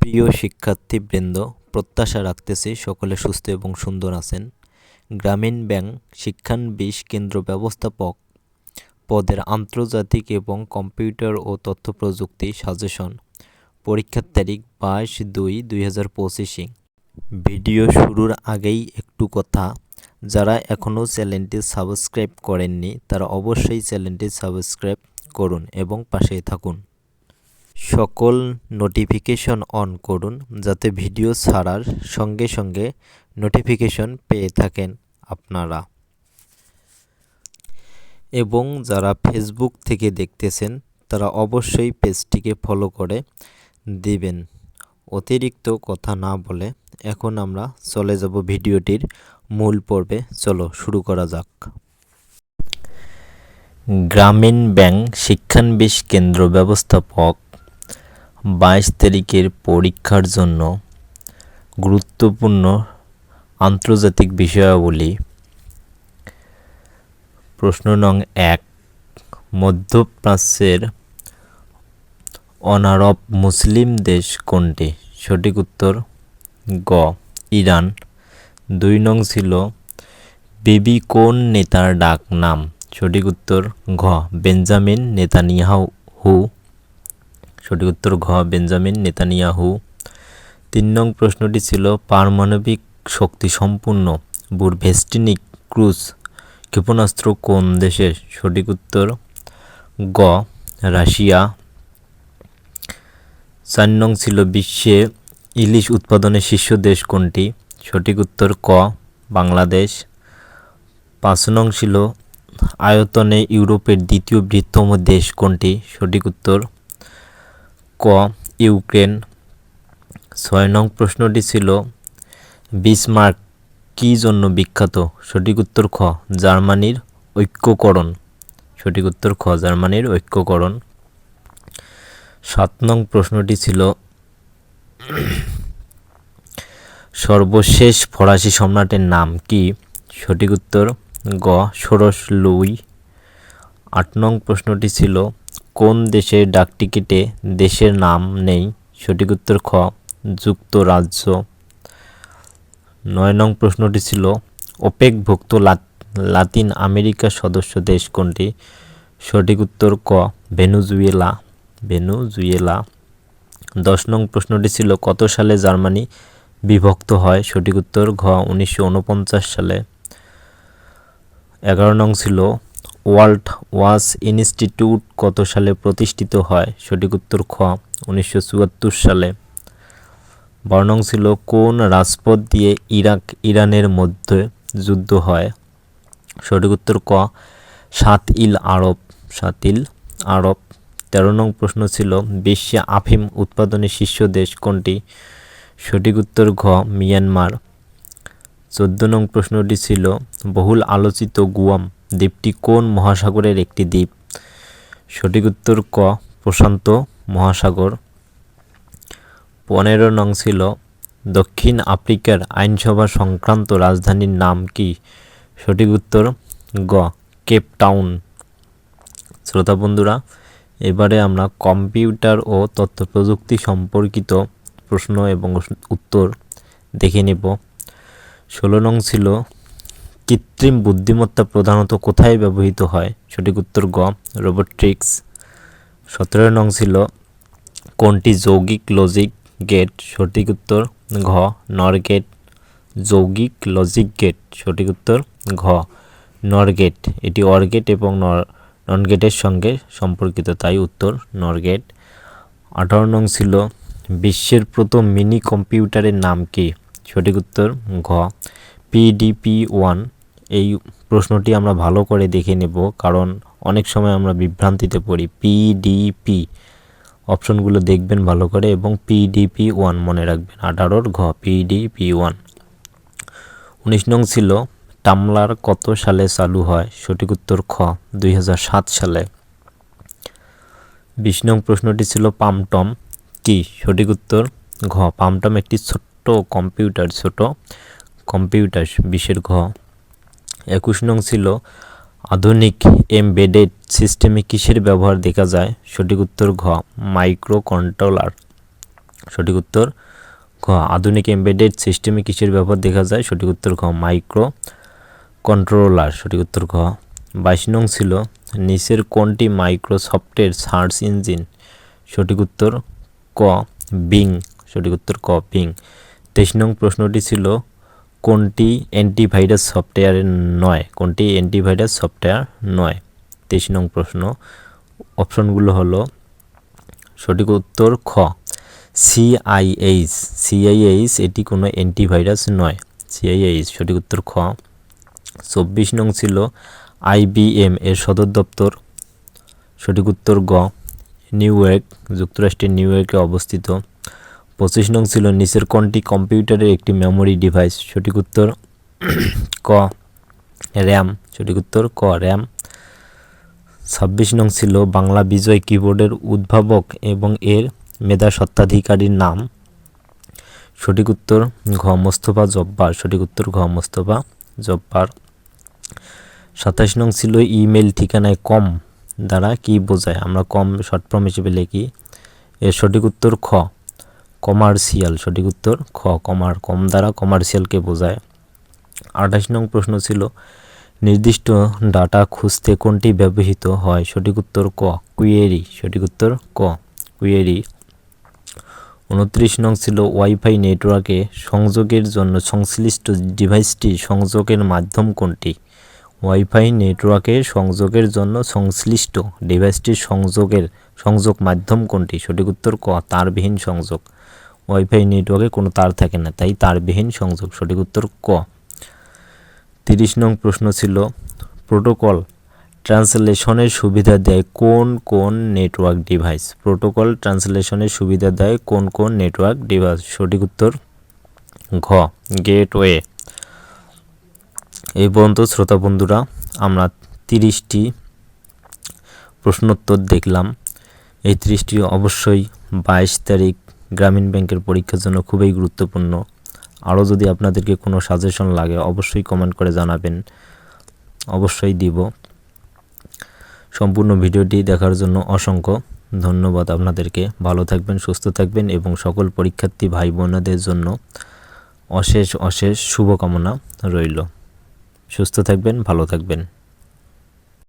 প্রিয় শিক্ষার্থীবৃন্দ, প্রত্যাশা রাখতেছি সকলে সুস্থ এবং সুন্দর আছেন। গ্রামীণ ব্যাংক শিক্ষানবিশ কেন্দ্র ব্যবস্থাপক পদের আন্তর্জাতিক এবং কম্পিউটার ও তথ্য প্রযুক্তি সাজেশন, পরীক্ষার তারিখ বাইশ দুই দুই হাজার পঁচিশে। ভিডিও শুরুর আগেই একটু কথা, যারা এখনও চ্যানেলটি সাবস্ক্রাইব করেননি তারা অবশ্যই চ্যানেলটি সাবস্ক্রাইব করুন এবং পাশেই থাকুন। সকল নোটিফিকেশন অন করুন যাতে ভিডিও ছাড়ার সঙ্গে সঙ্গে নোটিফিকেশন পেয়ে থাকেন আপনারা। এবং যারা ফেসবুক থেকে দেখতেছেন, তারা অবশ্যই পেজটিকে ফলো করে দিবেন। অতিরিক্ত কথা না বলে এখন আমরা চলে যাব ভিডিওটির মূল পর্বে। চলো শুরু করা যাক। গ্রামীণ ব্যাংক শিক্ষানবিশ কেন্দ্র ব্যবস্থাপক বাইশ তারিখের পরীক্ষার জন্য গুরুত্বপূর্ণ আন্তর্জাতিক বিষয়াবলী। প্রশ্ন নং এক, মধ্যপ্রাচ্যের অনারব মুসলিম দেশ কোনটি? সঠিক উত্তর, গ, ইরান। দুই নং ছিল বিবি কোন নেতার ডাক নাম সঠিক উত্তর, ঘ, বেঞ্জামিন নেতানিয়াহু। সঠিক উত্তর ঘ, বেঞ্জামিন নেতানিয়াহু। তিন নং প্রশ্নটি ছিল, পারমাণবিক শক্তি সম্পূর্ণ, বুরভেস্টিনিক ক্রুজ ক্ষেপণাস্ত্র কোন দেশের সঠিক উত্তর, গ, রাশিয়া। চার নং ছিল, বিশ্বে ইলিশ উৎপাদনের শীর্ষ দেশ কোনটি? সঠিক উত্তর, ক, বাংলাদেশ। পাঁচ নং ছিল, আয়তনে ইউরোপের দ্বিতীয় বৃহত্তম দেশ কোনটি? সঠিক উত্তর ক, ইউক্রেন। ছয় নং প্রশ্নটি ছিল, বিসমার্ক কী জন্য বিখ্যাত? সঠিক উত্তর খ, জার্মানির ঐক্যকরণ। সঠিক উত্তর খ, জার্মানির ঐক্যকরণ। সাত নং প্রশ্নটি ছিল, সর্বশেষ ফরাসি সম্রাটের নাম কি? সঠিক উত্তর গ, ষোড়শ লুই। আট নং প্রশ্নটি ছিল কোন দেশের ডাকটিকিটে দেশের নাম নেই? সঠিক উত্তর খ, যুক্তরাজ্য। নয় নং প্রশ্নটি ছিল ওপেকভুক্ত লাতিন আমেরিকার সদস্য দেশ কোনটি? সঠিক উত্তর ক, ভেনুজুয়েলা। ভেনুজুয়েলা। দশ নং প্রশ্নটি ছিল, কত সালে জার্মানি বিভক্ত হয়? সঠিক উত্তর ঘ, উনিশশো ঊনপঞ্চাশ সালে। এগারো নং ছিল ওয়ার্ল্ড ওয়াস ইনস্টিটিউট কত সালে প্রতিষ্ঠিত হয়? সঠিক উত্তর খ, উনিশশো চুয়াত্তর সালে। বর্ণং ছিল, কোন রাজপথ দিয়ে ইরাক, ইরানের মধ্যে যুদ্ধ হয়? সঠিক উত্তর ক সাত ইল আরব। সাত ইল আরব। তেরো নং প্রশ্ন ছিল, বিশ্বে আফিম উৎপাদনের শীর্ষ দেশ কোনটি? সঠিক উত্তর ঘ, মিয়ানমার। চোদ্দ নং প্রশ্নটি ছিল, বহুল আলোচিত গুয়াম। দ্বীপটি কোন মহাসাগরের একটি দ্বীপ? সঠিক উত্তর ক, প্রশান্ত মহাসাগর। পনেরো নং ছিল, দক্ষিণ আফ্রিকার আইনসভা সংক্রান্ত রাজধানীর নাম কি? সঠিক উত্তর গ, কেপ টাউন। শ্রোতা বন্ধুরা, এবারে আমরা কম্পিউটার ও তথ্য প্রযুক্তি সম্পর্কিত প্রশ্ন এবং উত্তর দেখে নেব। ষোলো নং ছিল কৃত্রিম বুদ্ধিমত্তা প্রধানত কোথায় ব্যবহৃত হয়? সঠিক উত্তর গ রোবোট্রিক্স সতেরো নং ছিল, কোনটি যৌগিক লজিক গেট সঠিক উত্তর ঘ, নর গেট যৌগিক লজিক গেট সঠিক উত্তর ঘ, নর গেট এটি অর গেট এবং নর, নন গেটের সঙ্গে সম্পর্কিত, তাই উত্তর নর গেট আঠারো নং ছিল, বিশ্বের প্রথম মিনি কম্পিউটারের নাম কি? সঠিক উত্তর ঘ, পিডিপি ওয়ান। এই প্রশ্নটি আমরা ভালো করে দেখে নেব, কারণ অনেক সময় আমরা বিভ্রান্তিতে পড়ি। পিডিপি অপশনগুলো দেখবেন ভালো করে, এবং পিডিপি ওয়ান মনে রাখবেন, আঠারোর ঘ পিডিপি ওয়ান উনিশ নং ছিল, টামলার কত সালে চালু হয়? সঠিক উত্তর খ, দুই হাজার সাত সালে। বিশ নং প্রশ্নটি ছিল, পামটম কি? সঠিক উত্তর ঘ, পামটম একটি ছোট্ট কম্পিউটার, ছোট কম্পিউটার, বিশের ঘ। একুশ নং ছিল, আধুনিক এমবেডেড সিস্টেমে কিসের ব্যবহার দেখা যায়? সঠিক উত্তর, ঘ মাইক্রো কন্ট্রোলার সঠিক উত্তর, ঘ, আধুনিক এমবেডেড সিস্টেমে কিসের ব্যবহার দেখা যায়? সঠিক উত্তর, ঘ মাইক্রো কন্ট্রোলার সঠিক উত্তর, ঘ, বাইশ নং ছিল নিচের কোনটি মাইক্রোসফটের সার্চ ইঞ্জিন? সঠিক উত্তর, ক, বিং। সঠিক উত্তর, ক, বিং। তেইশ নং প্রশ্নটি ছিল কোনটি অ্যান্টিভাইরাস সফটওয়্যার নয়? কোনটি অ্যান্টিভাইরাস সফটওয়্যার নয়? তেইশ নং প্রশ্ন। অপশনগুলো হলো, সঠিক উত্তর খ। সিআইএইচ সিআইএইচ এটি কোনো অ্যান্টিভাইরাস নয়। সিআইএইচ সঠিক উত্তর খ। চব্বিশ নং ছিল আইবিএম এর সদর দপ্তর। সঠিক উত্তর গ। নিউ ইয়র্ক, যুক্তরাষ্ট্রের নিউ ইয়র্কে অবস্থিত। পঁচিশ নং ছিল নিচের কোনটি কম্পিউটারের একটি মেমোরি ডিভাইস সঠিক উত্তর ক র্যাম সঠিক উত্তর ক র্যাম ছাব্বিশ নং ছিল বাংলা বিজয় কিবোর্ডের উদ্ভাবক এবং এর মেধা সত্ত্বাধিকারীর নাম। সঠিক উত্তর ঘ, মোস্তফা জব্বার। সঠিক উত্তর ঘ, মোস্তফা জব্বার। সাতাশ নং ছিল ইমেল ঠিকানায় কম দ্বারা কি বোঝায়? আমরা কম শর্ট ফর্ম হিসেবে লিখি। এর সঠিক উত্তর খ। কমার্শিয়াল, সঠিক উত্তর খ, কমার কম দ্বারা কমার্শিয়ালকে বোঝায়। আঠাশ নং প্রশ্ন ছিল, নির্দিষ্ট ডাটা খুঁজতে কোনটি ব্যবহৃত হয়? সঠিক উত্তর ক কুয়েরি সঠিক উত্তর ক কুয়েরি উনত্রিশ নং ছিল, ওয়াইফাই নেটওয়ার্কে সংযোগের জন্য সংশ্লিষ্ট ডিভাইসটি সংযোগের মাধ্যম কোনটি? ওয়াইফাই নেটওয়ার্কে সংযোগের জন্য সংশ্লিষ্ট ডিভাইসটির সংযোগের সংযোগ মাধ্যম কোনটি? সঠিক উত্তর ক, তারবিহীন সংযোগ। ওয়াইফাই নেটওয়ার্কে কোনো তার থাকে না, তাই তারবিহীন সংযোগ। সঠিক উত্তর ক। তিরিশ নং প্রশ্ন ছিল, প্রোটোকল ট্রান্সলেশনের সুবিধা দেয় কোন কোন নেটওয়ার্ক ডিভাইস? প্রোটোকল ট্রান্সলেশনের সুবিধা দেয় কোন কোন নেটওয়ার্ক ডিভাইস? সঠিক উত্তর ঘ, গেটওয়ে। এই পর্যন্ত শ্রোতা বন্ধুরা, আমরা তিরিশটি প্রশ্নোত্তর দেখলাম। এই তিরিশটি অবশ্যই বাইশ তারিখ গ্রামীণ ব্যাংকের পরীক্ষার জন্য খুবই গুরুত্বপূর্ণ। আরও যদি আপনাদেরকে কোনো সাজেশন লাগে, অবশ্যই কমেন্ট করে জানাবেন। অবশ্যই দিব। সম্পূর্ণ ভিডিওটি দেখার জন্য অসংখ্য ধন্যবাদ আপনাদেরকে। ভালো থাকবেন, সুস্থ থাকবেন এবং সকল পরীক্ষার্থী ভাই বোনদের জন্য অশেষ অশেষ শুভকামনা রইল। সুস্থ থাকবেন, ভালো থাকবেন।